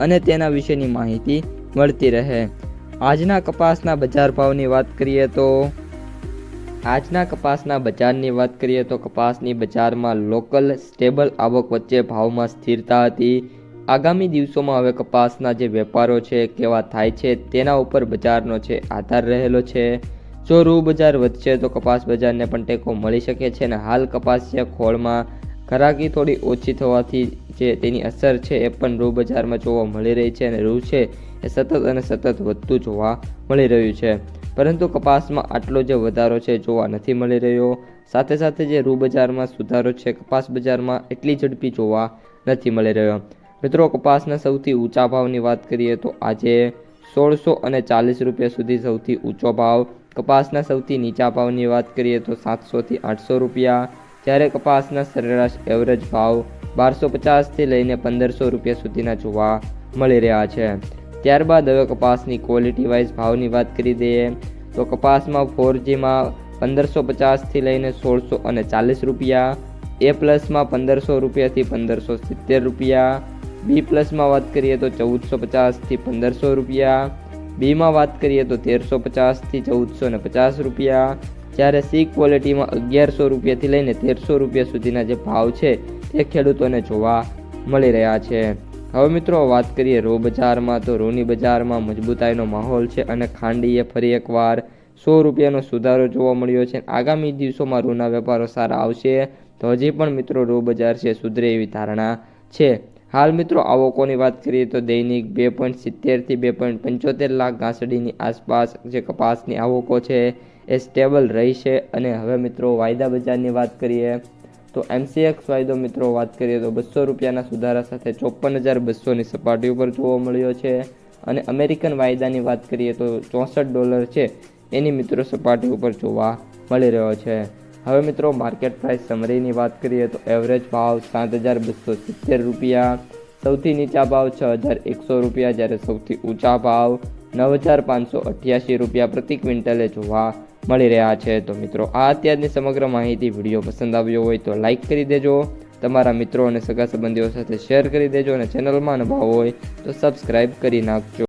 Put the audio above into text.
અને તેના વિશેની માહિતી મળતી રહે. આજના કપાસના બજાર ભાવની વાત કરીએ તો, આજના કપાસના બજારની વાત કરીએ તો કપાસની બજારમાં લોકલ સ્ટેબલ આવક વચ્ચે ભાવમાં સ્થિરતા હતી. આગામી દિવસોમાં હવે કપાસના જે વેપારો છે, કેવા થાય છે, તેના ઉપર બજારનો છે, આધાર રહેલો છે. જો રૂ બજાર વધશે તો કપાસ બજારને પણ ટેકો મળી શકે છે અને હાલ કપાસ છે ખોળમાં ઘરાકી થોડી ઓછી થવાથી જે તેની અસર છે એ પણ રૂ બજારમાં જોવા મળી રહી છે અને રૂ છે એ સતત અને સતત વધતું જોવા મળી રહ્યું છે. પરંતુ કપાસમાં આટલો જે વધારો છે જોવા નથી મળી રહ્યો. સાથે સાથે જે રૂ બજારમાં સુધારો છે, કપાસ બજારમાં એટલી ઝડપી જોવા નથી મળી રહ્યો. મિત્રો, કપાસના સૌથી ઊંચા ભાવની વાત કરીએ તો આજે સોળસો અને ચાલીસ રૂપિયા સુધી સૌથી ઊંચો ભાવ. કપાસના સૌથી નીચા ભાવની વાત કરીએ તો સાતસોથી આઠસો રૂપિયા. જ્યારે કપાસના સરેરાશ એવરેજ ભાવ બારસો પચાસથી લઈને પંદરસો રૂપિયા સુધીના જોવા મળી રહ્યા છે. ત્યારબાદ હવે કપાસની ક્વોલિટી વાઇઝ ભાવની વાત કરી દઈએ, તો કપાસમાં ફોરજીમાં પંદરસો પચાસથી લઈને સોળસો અને ચાલીસ રૂપિયા એ પ્લસમાં પંદરસો રૂપિયાથી પંદરસો સિત્તેર રૂપિયા બી પ્લસમાં વાત કરીએ તો ચૌદસો પચાસથી પંદરસો રૂપિયા બીમાં વાત કરીએ તો તેરસો પચાસથી ચૌદસો ને પચાસ રૂપિયા જ્યારે સી ક્વોલિટીમાં અગિયારસો રૂપિયાથી લઈને તેરસો રૂપિયા સુધીના જે ભાવ છે તે ખેડૂતોને જોવા મળી રહ્યા છે. હવે મિત્રો વાત કરીએ રો બજારમાં, તો રૂની બજારમાં મજબૂતાઈનો માહોલ છે અને ખાંડીએ ફરી એકવાર સો રૂપિયાનો સુધારો જોવા મળ્યો છે. આગામી દિવસોમાં રૂના વેપારો સારા આવશે, તો હજી પણ મિત્રો રો બજાર છે, સુધરે એવી ધારણા છે. હાલ મિત્રો આવકોની વાત કરીએ તો દૈનિક બે પોઈન્ટ સિત્તેરથી બે પોઈન્ટ પંચોતેર લાખ ઘાસડીની આસપાસ જે કપાસની આવકો છે એ સ્ટેબલ રહી છે અને હવે મિત્રો વાયદા બજારની વાત કરીએ તો એમસીએક્સ વાયદો મિત્રો વાત કરીએ તો બસો રૂપિયાના સુધારા સાથે ચોપન હજાર બસોની સપાટી ઉપર જોવા મળ્યો છે. અને અમેરિકન વાયદાની વાત કરીએ તો ચોસઠ ડોલર છે એની મિત્રો સપાટી ઉપર જોવા મળી રહ્યો છે. હવે મિત્રો માર્કેટ પ્રાઇસ સમરીની વાત કરીએ તો એવરેજ ભાવ સાત હજાર બસો સિત્તેર રૂપિયા, સૌથી નીચા ભાવ છ હજાર એકસો રૂપિયા જ્યારે સૌથી ઊંચા ભાવ નવ હજાર પાંચસો અઠ્યાસી રૂપિયા પ્રતિ ક્વિન્ટલે જોવા મળી રહ્યા છે. તો મિત્રો, આ અત્યારની સમગ્ર માહિતી વીડિયો પસંદ આવ્યો હોય તો લાઇક કરી દેજો, તમારા મિત્રો અને સગા સંબંધીઓ સાથે શેર કરી દેજો અને ચેનલમાં અનુભવ હોય તો સબસ્ક્રાઈબ કરી નાખજો.